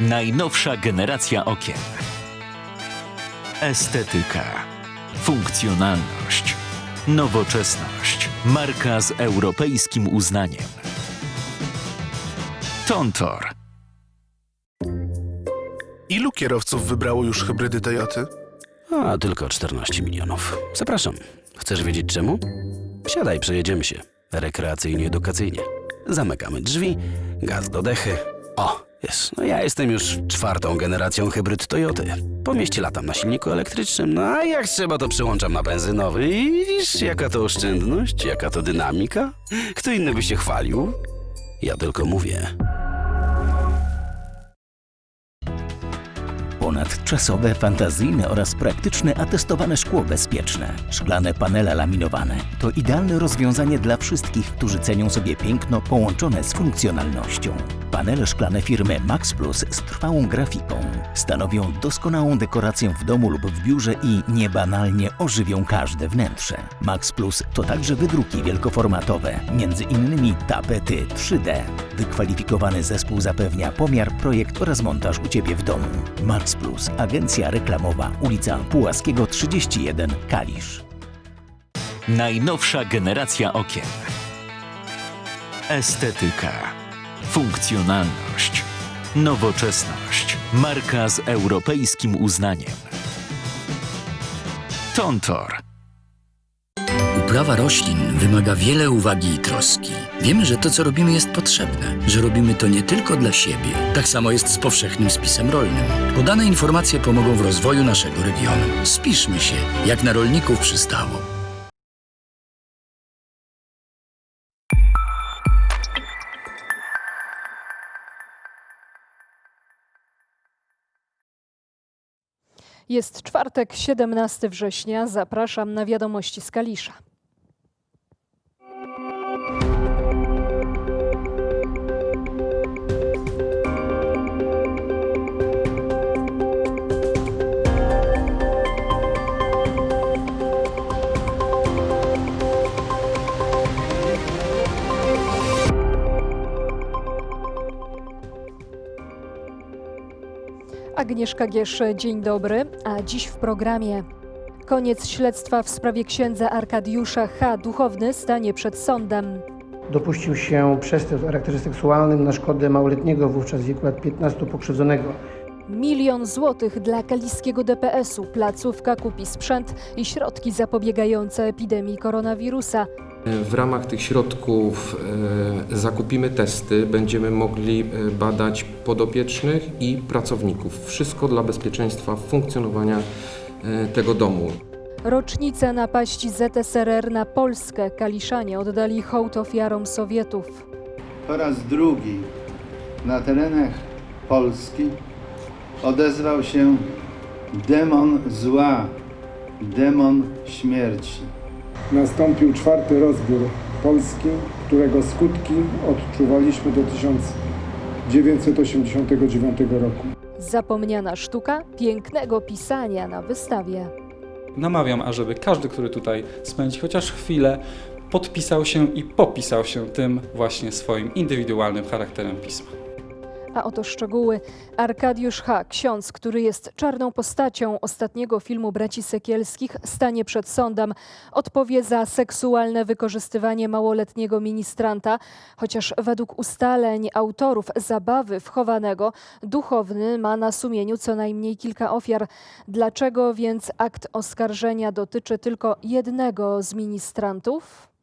Najnowsza generacja okien. Estetyka. Funkcjonalność. Nowoczesność. Marka z europejskim uznaniem. Tontor. Ilu kierowców wybrało już hybrydy Toyoty? A, tylko 14 milionów. Zapraszam. Chcesz wiedzieć czemu? Siadaj, przejedziemy się. Rekreacyjnie, edukacyjnie. Zamykamy drzwi, gaz do dechy. O, jest. No ja jestem już czwartą generacją hybryd Toyoty. Po mieście latam na silniku elektrycznym, no a jak trzeba to przyłączam na benzynowy. I widzisz, jaka to oszczędność, jaka to dynamika? Kto inny by się chwalił? Ja tylko mówię. Ponadczasowe, fantazyjne oraz praktyczne atestowane szkło bezpieczne, szklane panele laminowane to idealne rozwiązanie dla wszystkich, którzy cenią sobie piękno połączone z funkcjonalnością. Panele szklane firmy Max Plus z trwałą grafiką stanowią doskonałą dekorację w domu lub w biurze i niebanalnie ożywią każde wnętrze. Max Plus to także wydruki wielkoformatowe, między innymi tapety 3D. Wykwalifikowany zespół zapewnia pomiar, projekt oraz montaż u Ciebie w domu. Max Plus, agencja reklamowa, ulica Pułaskiego 31, Kalisz. Najnowsza generacja okien. Estetyka. Funkcjonalność. Nowoczesność. Marka z europejskim uznaniem. Tontor. Uprawa roślin wymaga wiele uwagi i troski. Wiemy, że to, co robimy, jest potrzebne, że robimy to nie tylko dla siebie. Tak samo jest z powszechnym spisem rolnym. Podane informacje pomogą w rozwoju naszego regionu. Spiszmy się, jak na rolników przystało. Jest czwartek, 17 września. Zapraszam na wiadomości z Kalisza. Agnieszka Giesz, dzień dobry. A dziś w programie koniec śledztwa w sprawie księdza Arkadiusza H. Duchowny stanie przed sądem. Dopuścił się przestępstw o charakterze seksualnym na szkodę małoletniego wówczas wieku lat 15 pokrzywdzonego. Milion złotych dla kaliskiego DPS-u. Placówka kupi sprzęt i środki zapobiegające epidemii koronawirusa. W ramach tych środków e, zakupimy testy, będziemy mogli e, badać podopiecznych i pracowników. Wszystko dla bezpieczeństwa funkcjonowania e, tego domu. Rocznica napaści ZSRR na Polskę. Kaliszanie oddali hołd ofiarom Sowietów. po raz drugi na terenach Polski odezwał się demon zła, demon śmierci. Nastąpił czwarty rozbiór Polski, którego skutki odczuwaliśmy do 1989 roku. Zapomniana sztuka pięknego pisania na wystawie. Namawiam, ażeby każdy, który tutaj spędzi chociaż chwilę, podpisał się i popisał się tym właśnie swoim indywidualnym charakterem pisma. A oto szczegóły. Arkadiusz H., ksiądz, który jest czarną postacią ostatniego filmu braci Sekielskich, stanie przed sądem. Odpowie za seksualne wykorzystywanie małoletniego ministranta, chociaż według ustaleń autorów zabawy wchowanego, duchowny ma na sumieniu co najmniej kilka ofiar. Dlaczego więc akt oskarżenia dotyczy tylko jednego z ministrantów?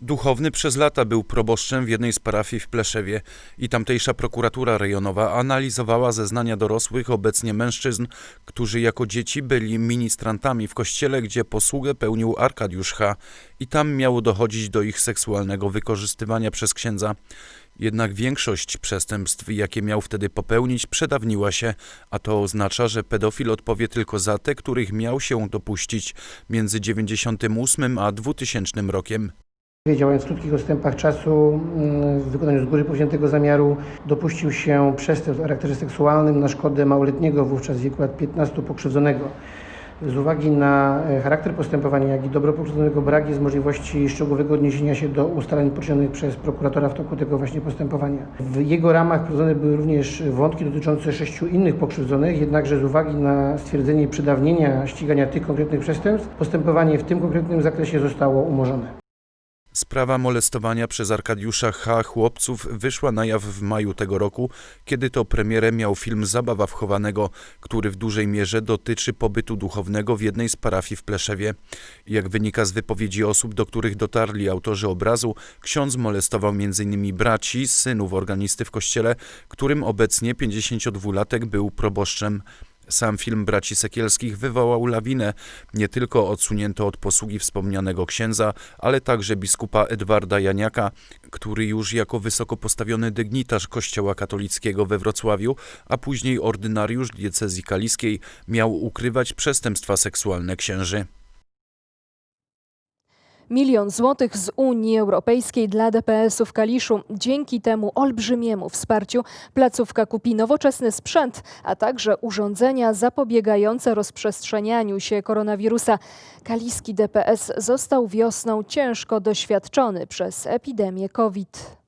Duchowny przez lata był proboszczem w jednej z parafii w Pleszewie i tamtejsza prokuratura rejonowa analizowała zeznania dorosłych, obecnie mężczyzn, którzy jako dzieci byli ministrantami w kościele, gdzie posługę pełnił Arkadiusz H. i tam miało dochodzić do ich seksualnego wykorzystywania przez księdza. Jednak większość przestępstw, jakie miał wtedy popełnić, przedawniła się, a to oznacza, że pedofil odpowie tylko za te, których miał się dopuścić między 98 a 2000 rokiem. Działając w krótkich odstępach czasu, mm, w wykonaniu z góry powziętego zamiaru, dopuścił się przestępstw o charakterze seksualnym na szkodę małoletniego wówczas wieku lat 15 pokrzywdzonego. Z uwagi na e, charakter postępowania, jak i dobro pokrzywdzonego brak jest możliwości szczegółowego odniesienia się do ustaleń poczynionych przez prokuratora w toku tego właśnie postępowania. W jego ramach prowadzone były również wątki dotyczące sześciu innych pokrzywdzonych, jednakże z uwagi na stwierdzenie przedawnienia ścigania tych konkretnych przestępstw, postępowanie w tym konkretnym zakresie zostało umorzone. Sprawa molestowania przez Arkadiusza H. chłopców wyszła na jaw w maju tego roku, kiedy to premierę miał film Zabawa wchowanego, który w dużej mierze dotyczy pobytu duchownego w jednej z parafii w Pleszewie. Jak wynika z wypowiedzi osób, do których dotarli autorzy obrazu, ksiądz molestował m.in. braci, synów organisty w kościele, którym obecnie 52-latek był proboszczem. Sam film braci Sekielskich wywołał lawinę. Nie tylko odsunięto od posługi wspomnianego księdza, ale także biskupa Edwarda Janiaka, który już jako wysoko postawiony dygnitarz Kościoła katolickiego we Wrocławiu, a później ordynariusz diecezji kaliskiej, miał ukrywać przestępstwa seksualne księży. Milion złotych z Unii Europejskiej dla DPS-u w Kaliszu. Dzięki temu olbrzymiemu wsparciu placówka kupi nowoczesny sprzęt, a także urządzenia zapobiegające rozprzestrzenianiu się koronawirusa. Kaliski DPS został wiosną ciężko doświadczony przez epidemię COVID.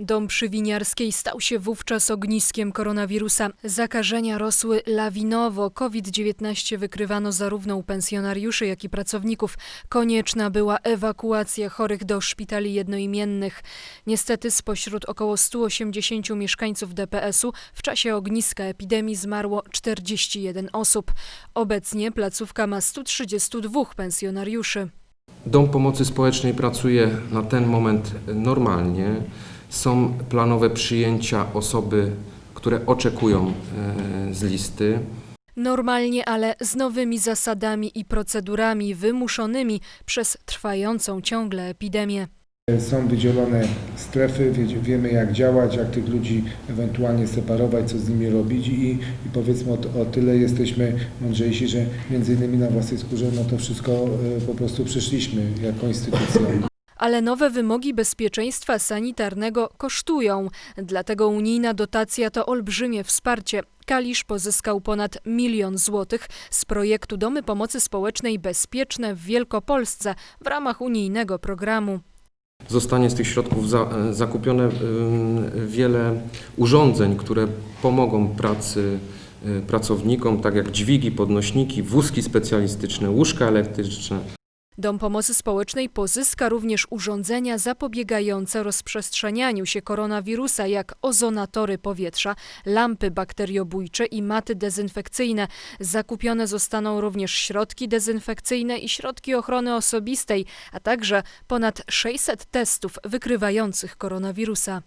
Dom przy Winiarskiej stał się wówczas ogniskiem koronawirusa. Zakażenia rosły lawinowo. COVID-19 wykrywano zarówno u pensjonariuszy, jak i pracowników. Konieczna była ewakuacja chorych do szpitali jednoimiennych. Niestety spośród około 180 mieszkańców DPS-u w czasie ogniska epidemii zmarło 41 osób. Obecnie placówka ma 132 pensjonariuszy. Dom Pomocy Społecznej pracuje na ten moment normalnie. Są planowe przyjęcia osoby, które oczekują e, z listy. Normalnie, ale z nowymi zasadami i procedurami wymuszonymi przez trwającą ciągle epidemię. Są wydzielone strefy, wie- wiemy jak działać, jak tych ludzi ewentualnie separować, co z nimi robić i, i powiedzmy o, o tyle jesteśmy mądrzejsi, że między innymi na własnej skórze no to wszystko e, po prostu przeszliśmy jako instytucja. Ale nowe wymogi bezpieczeństwa sanitarnego kosztują. Dlatego unijna dotacja to olbrzymie wsparcie. Kalisz pozyskał ponad milion złotych z projektu Domy Pomocy Społecznej Bezpieczne w Wielkopolsce w ramach unijnego programu. Zostanie z tych środków za, e, zakupione wiele urządzeń, które pomogą pracy e, pracownikom, tak jak dźwigi, podnośniki, wózki specjalistyczne, łóżka elektryczne. Dom Pomocy Społecznej pozyska również urządzenia zapobiegające rozprzestrzenianiu się koronawirusa, jak ozonatory powietrza, lampy bakteriobójcze i maty dezynfekcyjne. Zakupione zostaną również środki dezynfekcyjne i środki ochrony osobistej, a także ponad 600 testów wykrywających koronawirusa.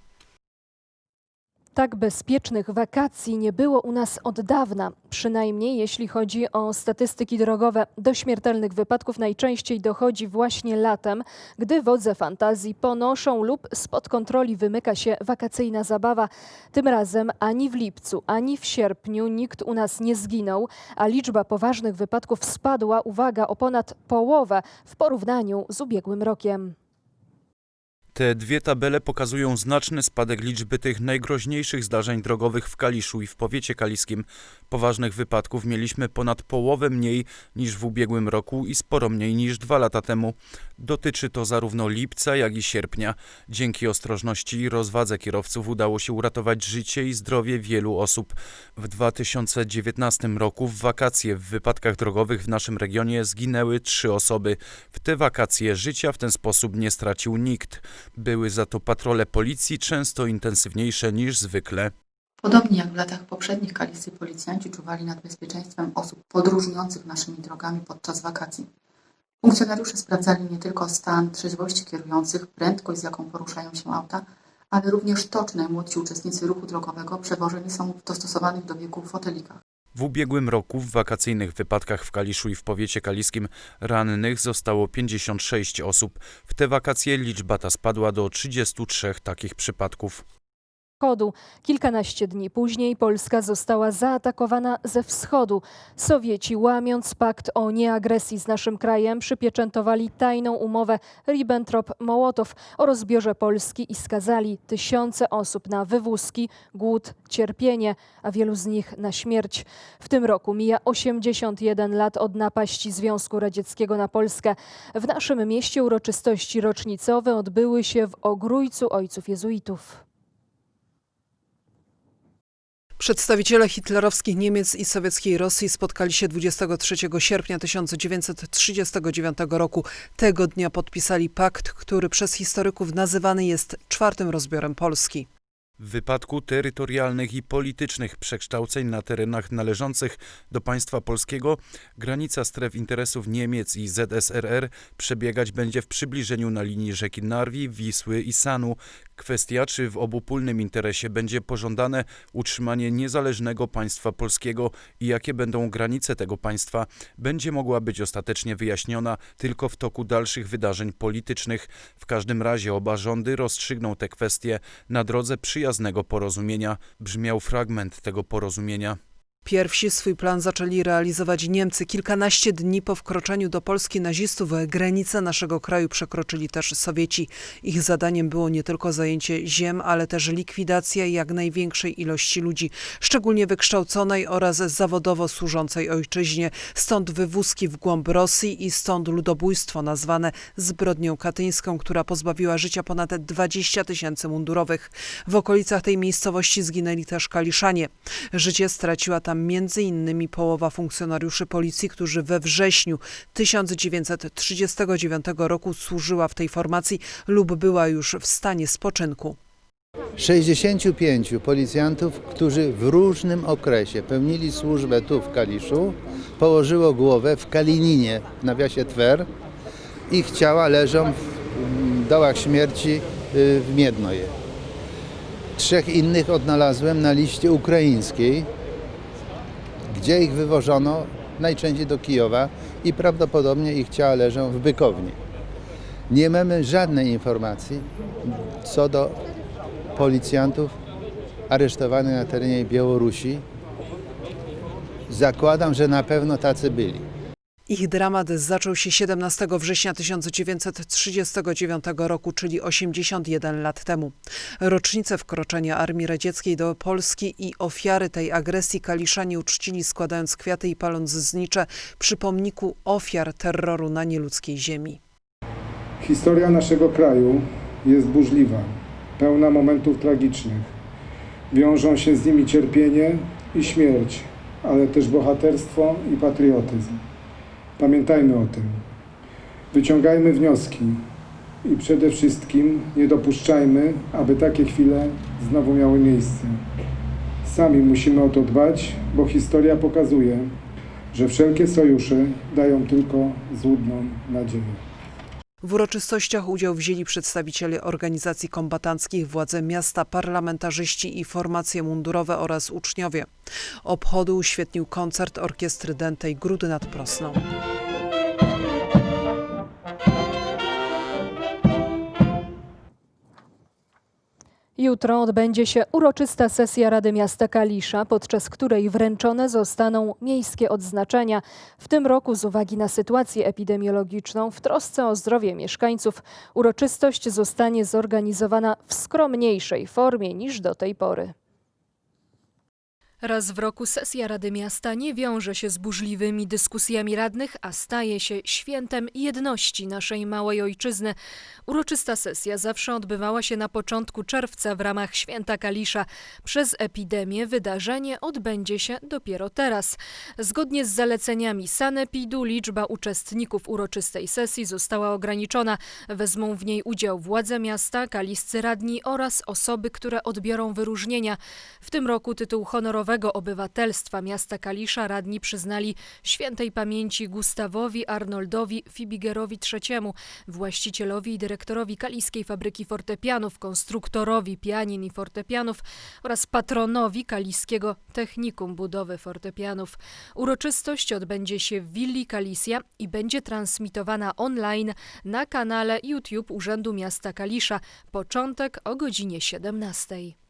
Tak bezpiecznych wakacji nie było u nas od dawna, przynajmniej jeśli chodzi o statystyki drogowe. Do śmiertelnych wypadków najczęściej dochodzi właśnie latem, gdy wodze fantazji ponoszą lub spod kontroli wymyka się wakacyjna zabawa. Tym razem ani w lipcu, ani w sierpniu nikt u nas nie zginął, a liczba poważnych wypadków spadła, uwaga, o ponad połowę w porównaniu z ubiegłym rokiem. Te dwie tabele pokazują znaczny spadek liczby tych najgroźniejszych zdarzeń drogowych w Kaliszu i w powiecie kaliskim. Poważnych wypadków mieliśmy ponad połowę mniej niż w ubiegłym roku i sporo mniej niż dwa lata temu. Dotyczy to zarówno lipca, jak i sierpnia. Dzięki ostrożności i rozwadze kierowców udało się uratować życie i zdrowie wielu osób. W 2019 roku w wakacje w wypadkach drogowych w naszym regionie zginęły trzy osoby. W te wakacje życia w ten sposób nie stracił nikt. Były za to patrole policji często intensywniejsze niż zwykle. Podobnie jak w latach poprzednich kaliscy policjanci czuwali nad bezpieczeństwem osób podróżujących naszymi drogami podczas wakacji. Funkcjonariusze sprawdzali nie tylko stan trzeźwości kierujących, prędkość z jaką poruszają się auta, ale również to, czy najmłodsi uczestnicy ruchu drogowego przewożeni są w dostosowanych do wieku fotelikach. W ubiegłym roku w wakacyjnych wypadkach w Kaliszu i w powiecie kaliskim rannych zostało 56 osób. W te wakacje liczba ta spadła do 33 takich przypadków. Wschodu. Kilkanaście dni później Polska została zaatakowana ze wschodu. Sowieci, łamiąc pakt o nieagresji z naszym krajem, przypieczętowali tajną umowę Ribbentrop-Mołotow o rozbiorze Polski i skazali tysiące osób na wywózki, głód, cierpienie, a wielu z nich na śmierć. W tym roku mija 81 lat od napaści Związku Radzieckiego na Polskę. W naszym mieście uroczystości rocznicowe odbyły się w Ogrójcu Ojców Jezuitów. Przedstawiciele hitlerowskich Niemiec i sowieckiej Rosji spotkali się 23 sierpnia 1939 roku. Tego dnia podpisali pakt, który przez historyków nazywany jest czwartym rozbiorem Polski. W wypadku terytorialnych i politycznych przekształceń na terenach należących do państwa polskiego granica stref interesów Niemiec i ZSRR przebiegać będzie w przybliżeniu na linii rzeki Narwi, Wisły i Sanu. Kwestia, czy w obopólnym interesie będzie pożądane utrzymanie niezależnego państwa polskiego i jakie będą granice tego państwa, będzie mogła być ostatecznie wyjaśniona tylko w toku dalszych wydarzeń politycznych. W każdym razie oba rządy rozstrzygną te kwestie na drodze przyjaznego porozumienia, brzmiał fragment tego porozumienia. Pierwsi swój plan zaczęli realizować Niemcy. Kilkanaście dni po wkroczeniu do Polski nazistów granice naszego kraju przekroczyli też Sowieci. Ich zadaniem było nie tylko zajęcie ziem, ale też likwidacja jak największej ilości ludzi, szczególnie wykształconej oraz zawodowo służącej ojczyźnie. Stąd wywózki w głąb Rosji i stąd ludobójstwo nazwane zbrodnią katyńską, która pozbawiła życia ponad 20 tysięcy mundurowych. W okolicach tej miejscowości zginęli też Kaliszanie. Życie straciła tam innymi połowa funkcjonariuszy policji, którzy we wrześniu 1939 roku służyła w tej formacji lub była już w stanie spoczynku. 65 policjantów, którzy w różnym okresie pełnili służbę tu w Kaliszu, położyło głowę w Kalininie, w nawiasie Twer. Ich ciała leżą w dołach śmierci y, w Miednoje. Trzech innych odnalazłem na liście ukraińskiej, gdzie ich wywożono najczęściej do Kijowa i prawdopodobnie ich ciała leżą w Bykowni. Nie mamy żadnej informacji co do policjantów aresztowanych na terenie Białorusi. Zakładam, że na pewno tacy byli. Ich dramat zaczął się 17 września 1939 roku, czyli 81 lat temu. Rocznicę wkroczenia Armii Radzieckiej do Polski i ofiary tej agresji Kaliszani uczcili składając kwiaty i paląc znicze przy pomniku ofiar terroru na nieludzkiej ziemi. Historia naszego kraju jest burzliwa, pełna momentów tragicznych. Wiążą się z nimi cierpienie i śmierć, ale też bohaterstwo i patriotyzm. Pamiętajmy o tym. Wyciągajmy wnioski i przede wszystkim nie dopuszczajmy, aby takie chwile znowu miały miejsce. Sami musimy o to dbać, bo historia pokazuje, że wszelkie sojusze dają tylko złudną nadzieję. W uroczystościach udział wzięli przedstawiciele organizacji kombatanckich, władze miasta, parlamentarzyści i formacje mundurowe oraz uczniowie. Obchody uświetnił koncert orkiestry dętej Grudy nad Prosną. Jutro odbędzie się uroczysta sesja Rady Miasta Kalisza, podczas której wręczone zostaną miejskie odznaczenia. W tym roku z uwagi na sytuację epidemiologiczną w trosce o zdrowie mieszkańców uroczystość zostanie zorganizowana w skromniejszej formie niż do tej pory. Raz w roku sesja Rady Miasta nie wiąże się z burzliwymi dyskusjami radnych, a staje się świętem jedności naszej małej ojczyzny. Uroczysta sesja zawsze odbywała się na początku czerwca w ramach Święta Kalisza. Przez epidemię wydarzenie odbędzie się dopiero teraz. Zgodnie z zaleceniami Sanepidu liczba uczestników uroczystej sesji została ograniczona. Wezmą w niej udział władze miasta, kaliscy radni oraz osoby, które odbiorą wyróżnienia. W tym roku tytuł honorowego obywatelstwa miasta Kalisza radni przyznali świętej pamięci Gustawowi Arnoldowi Fibigerowi III, właścicielowi i dyrektorowi Kaliskiej Fabryki Fortepianów, konstruktorowi pianin i fortepianów oraz patronowi Kaliskiego Technikum Budowy Fortepianów. Uroczystość odbędzie się w Willi Kalisja i będzie transmitowana online na kanale YouTube Urzędu Miasta Kalisza. Początek o godzinie 17.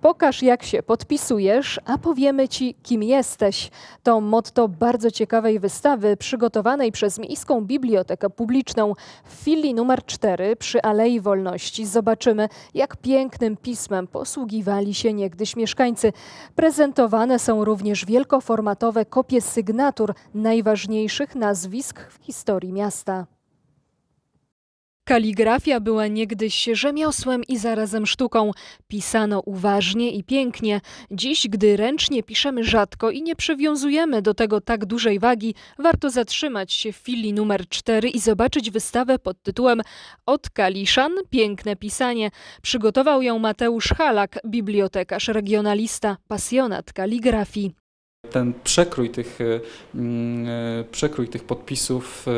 Pokaż, jak się podpisujesz, a powiemy ci, kim jesteś. To motto bardzo ciekawej wystawy przygotowanej przez Miejską Bibliotekę Publiczną. W filii numer 4 przy Alei Wolności zobaczymy, jak pięknym pismem posługiwali się niegdyś mieszkańcy. Prezentowane są również wielkoformatowe kopie sygnatur najważniejszych nazwisk w historii miasta. Kaligrafia była niegdyś rzemiosłem i zarazem sztuką. Pisano uważnie i pięknie. Dziś, gdy ręcznie piszemy rzadko i nie przywiązujemy do tego tak dużej wagi, warto zatrzymać się w filii numer 4 i zobaczyć wystawę pod tytułem Od Kaliszan piękne pisanie. Przygotował ją Mateusz Halak, bibliotekarz, regionalista, pasjonat kaligrafii. Ten przekrój tych, mm, e, przekrój tych podpisów e,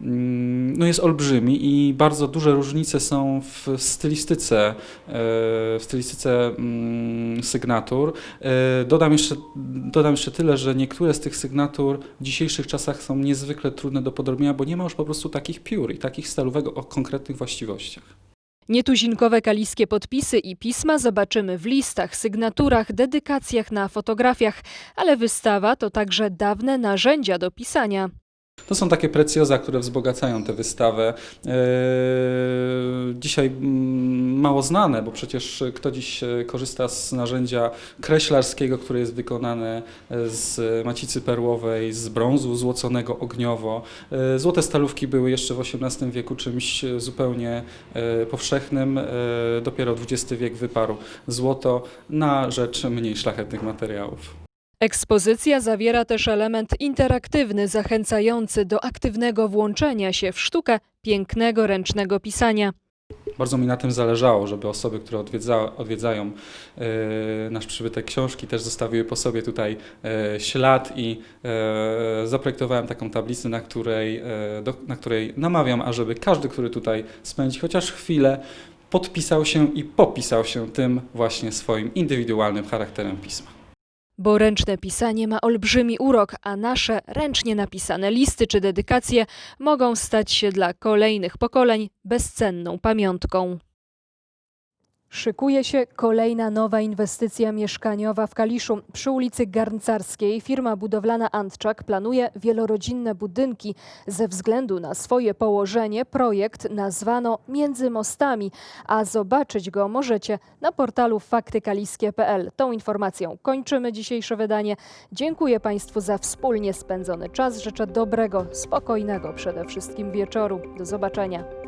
mm, no jest olbrzymi i bardzo duże różnice są w stylistyce, w stylistyce mm, sygnatur. Dodam jeszcze, dodam jeszcze tyle, że niektóre z tych sygnatur w dzisiejszych czasach są niezwykle trudne do podrobienia, bo nie ma już po prostu takich piór i takich stalówek o konkretnych właściwościach. Nietuzinkowe kaliskie podpisy i pisma zobaczymy w listach, sygnaturach, dedykacjach na fotografiach, ale wystawa to także dawne narzędzia do pisania. To są takie precjoza, które wzbogacają tę wystawę. Eee, dzisiaj mm, mało znane, bo przecież kto dziś e, korzysta z narzędzia kreślarskiego, które jest wykonane e, z macicy perłowej, z brązu złoconego ogniowo. E, Złote stalówki były jeszcze w XVIII wieku czymś e, zupełnie e, powszechnym. E, Dopiero XX wiek wyparł złoto na rzecz mniej szlachetnych materiałów. Ekspozycja zawiera też element interaktywny, zachęcający do aktywnego włączenia się w sztukę pięknego ręcznego pisania. Bardzo mi na tym zależało, żeby osoby, które odwiedza, odwiedzają e, nasz przybytek książki, też zostawiły po sobie tutaj e, ślad i e, zaprojektowałem taką tablicę, na której, do, na której namawiam, ażeby każdy, który tutaj spędzi chociaż chwilę, podpisał się i popisał się tym właśnie swoim indywidualnym charakterem pisma. Bo ręczne pisanie ma olbrzymi urok, a nasze ręcznie napisane listy czy dedykacje mogą stać się dla kolejnych pokoleń bezcenną pamiątką. Szykuje się kolejna nowa inwestycja mieszkaniowa w Kaliszu. Przy ulicy Garncarskiej firma budowlana Antczak planuje wielorodzinne budynki. Ze względu na swoje położenie projekt nazwano Między Mostami, a zobaczyć go możecie na portalu faktykaliskie.pl. Tą informacją kończymy dzisiejsze wydanie. Dziękuję Państwu za wspólnie spędzony czas. Życzę dobrego, spokojnego przede wszystkim wieczoru. Do zobaczenia.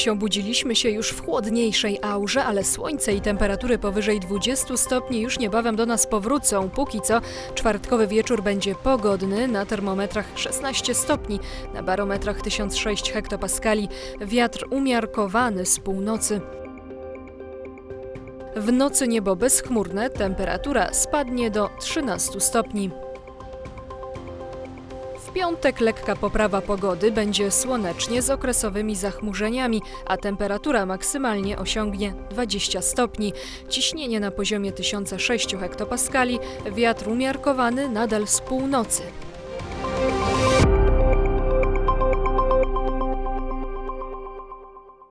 Dziś obudziliśmy się już w chłodniejszej aurze, ale słońce i temperatury powyżej 20 stopni już niebawem do nas powrócą. Póki co czwartkowy wieczór będzie pogodny, na termometrach 16 stopni, na barometrach 1006 hektopaskali, wiatr umiarkowany z północy. W nocy niebo bezchmurne, temperatura spadnie do 13 stopni. W piątek lekka poprawa pogody, będzie słonecznie z okresowymi zachmurzeniami, a temperatura maksymalnie osiągnie 20 stopni. Ciśnienie na poziomie 1006 hektopaskali, wiatr umiarkowany nadal z północy.